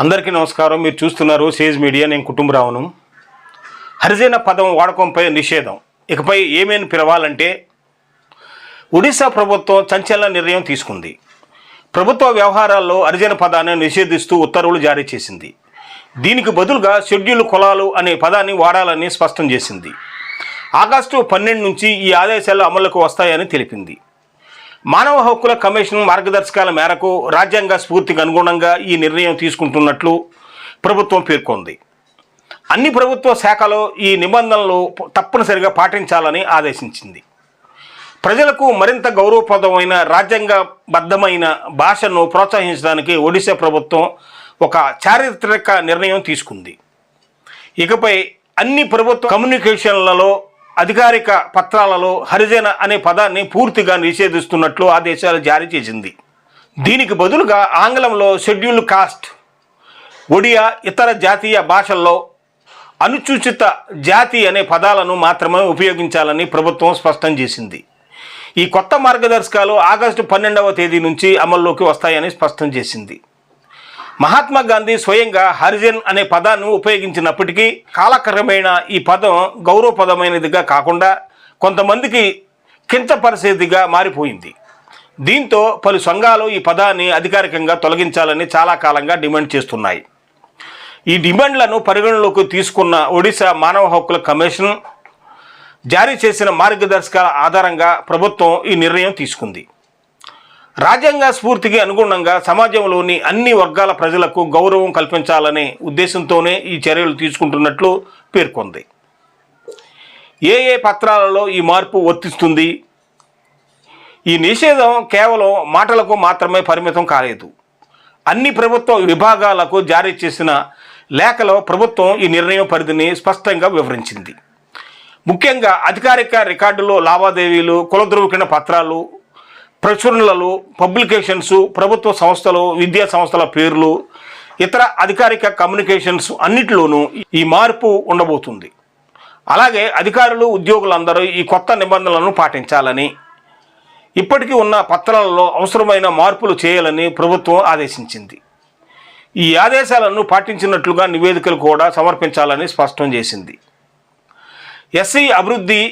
అందరికీ నమస్కారం. మీరు చూస్తున్నారు సేజ్ మీడియా. నేను కుటుంబరావును. హరిజన పదం వాడకంపై నిషేధం. ఇకపై ఏమేమి పిలవాలంటే ఒడిశా ప్రభుత్వం సంచలన నిర్ణయం తీసుకుంది. ప్రభుత్వ వ్యవహారాల్లో హరిజన పదాన్ని నిషేధిస్తూ ఉత్తర్వులు జారీ చేసింది. దీనికి బదులుగా షెడ్యూల్ కులాలు అనే పదాన్ని వాడాలని స్పష్టం చేసింది. ఆగస్టు పన్నెండు నుంచి ఈ ఆదేశాలు అమలుకు వస్తాయని తెలిపింది. మానవ హక్కుల కమిషన్ మార్గదర్శకాల మేరకు రాజ్యాంగ స్ఫూర్తికి అనుగుణంగా ఈ నిర్ణయం తీసుకుంటున్నట్లు ప్రభుత్వం పేర్కొంది. అన్ని ప్రభుత్వ శాఖలో ఈ నిబంధనలు తప్పనిసరిగా పాటించాలని ఆదేశించింది. ప్రజలకు మరింత గౌరవప్రదమైన రాజ్యాంగబద్ధమైన భాషను ప్రోత్సహించడానికి ఒడిశా ప్రభుత్వం ఒక చారిత్రక నిర్ణయం తీసుకుంది. ఇకపై అన్ని ప్రభుత్వ కమ్యూనికేషన్లలో అధికారిక పత్రాలలో హరిజన అనే పదాన్ని పూర్తిగా నిషేధిస్తున్నట్లు ఆ దేశాలు జారీ చేసింది. దీనికి బదులుగా ఆంగ్లంలో షెడ్యూల్ కాస్ట్ ఒడియా ఇతర జాతీయ భాషల్లో అనుసూచిత జాతి అనే పదాలను మాత్రమే ఉపయోగించాలని ప్రభుత్వం స్పష్టం చేసింది. ఈ కొత్త మార్గదర్శకాలు ఆగస్టు పన్నెండవ తేదీ నుంచి అమల్లోకి వస్తాయని స్పష్టం చేసింది. మహాత్మా గాంధీ స్వయంగా హరిజన్ అనే పదాన్ని ఉపయోగించినప్పటికీ కాలక్రమేణ ఈ పదం గౌరవపదమైనదిగా కాకుండా కొంతమందికి కించపరిచేదిగా మారిపోయింది. దీంతో పలు సంఘాలు ఈ పదాన్ని అధికారికంగా తొలగించాలని చాలా కాలంగా డిమాండ్ చేస్తున్నాయి. ఈ డిమాండ్లను పరిగణలోకి తీసుకున్న ఒడిశా మానవ హక్కుల కమిషన్ జారీ చేసిన మార్గదర్శకాల ఆధారంగా ప్రభుత్వం ఈ నిర్ణయం తీసుకుంది. రాజ్యాంగ స్ఫూర్తికి అనుగుణంగా సమాజంలోని అన్ని వర్గాల ప్రజలకు గౌరవం కల్పించాలనే ఉద్దేశంతోనే ఈ చర్యలు తీసుకుంటున్నట్లు పేర్కొంది. ఏ ఏ పత్రాలలో ఈ మార్పు వర్తిస్తుంది? ఈ నిషేధం కేవలం మాటలకు మాత్రమే పరిమితం కాలేదు. అన్ని ప్రభుత్వ విభాగాలకు జారీ చేసిన లేఖలో ప్రభుత్వం ఈ నిర్ణయం పరిధిని స్పష్టంగా వివరించింది. ముఖ్యంగా అధికారిక రికార్డులో లావాదేవీలు కులధృవీకరణ పత్రాలు ప్రచురణలు పబ్లికేషన్స్ ప్రభుత్వ సంస్థలు విద్యా సంస్థల పేర్లు ఇతర అధికారిక కమ్యూనికేషన్స్ అన్నిటిలోనూ ఈ మార్పు ఉండబోతుంది. అలాగే అధికారులు ఉద్యోగులందరూ ఈ కొత్త నిబంధనలను పాటించాలని ఇప్పటికీ ఉన్న పత్రాలలో అవసరమైన మార్పులు చేయాలని ప్రభుత్వం ఆదేశించింది. ఈ ఆదేశాలను పాటించినట్లుగా నివేదికలు కూడా సమర్పించాలని స్పష్టం చేసింది. ఎస్సీ అభివృద్ధి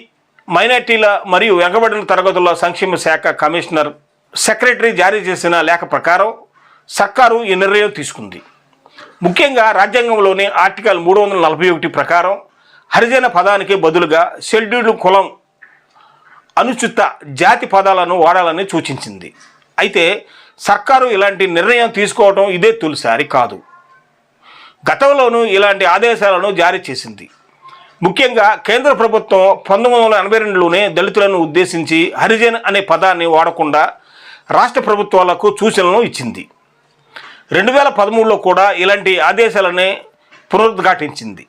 మైనార్టీల మరియు వెనకబడిన తరగతుల సంక్షేమ శాఖ కమిషనర్ సెక్రటరీ జారీ చేసిన లేఖ ప్రకారం సర్కారు ఈ నిర్ణయం తీసుకుంది. ముఖ్యంగా రాజ్యాంగంలోని ఆర్టికల్ మూడు వందల నలభై ఒకటి ప్రకారం హరిజన పదానికి బదులుగా షెడ్యూల్డ్ కులం అనుచిత జాతి పదాలను వాడాలని సూచించింది. అయితే సర్కారు ఇలాంటి నిర్ణయం తీసుకోవడం ఇదే తొలిసారి కాదు. గతంలోనూ ఇలాంటి ఆదేశాలను జారీ చేసింది. ముఖ్యంగా కేంద్ర ప్రభుత్వం పంతొమ్మిది వందల ఎనభై రెండులోనే దళితులను ఉద్దేశించి హరిజన్ అనే పదాన్ని వాడకుండా రాష్ట్ర ప్రభుత్వాలకు సూచనలను ఇచ్చింది. రెండు వేల పదమూడులో కూడా ఇలాంటి ఆదేశాలనే పునరుద్ఘాటించింది.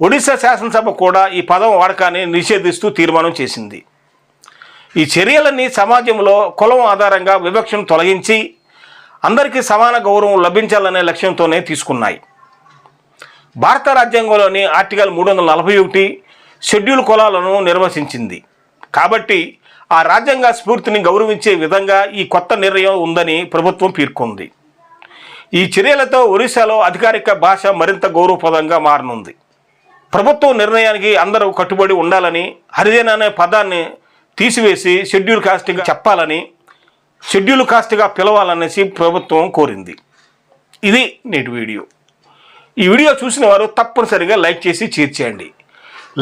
ఒడిశా శాసనసభ కూడా ఈ పదం వాడకాన్ని నిషేధిస్తూ తీర్మానం చేసింది. ఈ చర్యలన్నీ సమాజంలో కులం ఆధారంగా వివక్షను తొలగించి అందరికీ సమాన గౌరవం లభించాలనే లక్ష్యంతోనే తీసుకున్నాయి. భారత రాజ్యాంగంలోని ఆర్టికల్ మూడు వందల నలభై ఒకటి షెడ్యూల్ కులాలను నిర్వచించింది కాబట్టి ఆ రాజ్యాంగ స్ఫూర్తిని గౌరవించే విధంగా ఈ కొత్త నిర్ణయం ఉందని ప్రభుత్వం పేర్కొంది. ఈ చర్యలతో ఒరిస్సాలో అధికారిక భాష మరింత గౌరవప్రదంగా మారనుంది. ప్రభుత్వం నిర్ణయానికి అందరూ కట్టుబడి ఉండాలని హరిజన అనే పదాన్ని తీసివేసి షెడ్యూల్ కాస్ట్గా చెప్పాలని షెడ్యూల్ కాస్ట్గా పిలవాలనేసి ప్రభుత్వం కోరింది. ఇది నేటి వీడియో. ఈ వీడియో చూసిన వారు తప్పనిసరిగా లైక్ చేసి చేర్చేయండి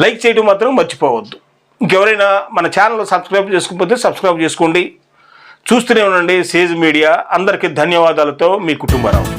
లైక్ చేయడం మాత్రం మర్చిపోవద్దు. ఇంకెవరైనా మన ఛానల్ సబ్స్క్రైబ్ చేసుకోకపోతే సబ్స్క్రైబ్ చేసుకోండి. చూస్తూనే ఉండండి సేజ్ మీడియా. అందరికీ ధన్యవాదాలతో మీ కుటుంబరావు.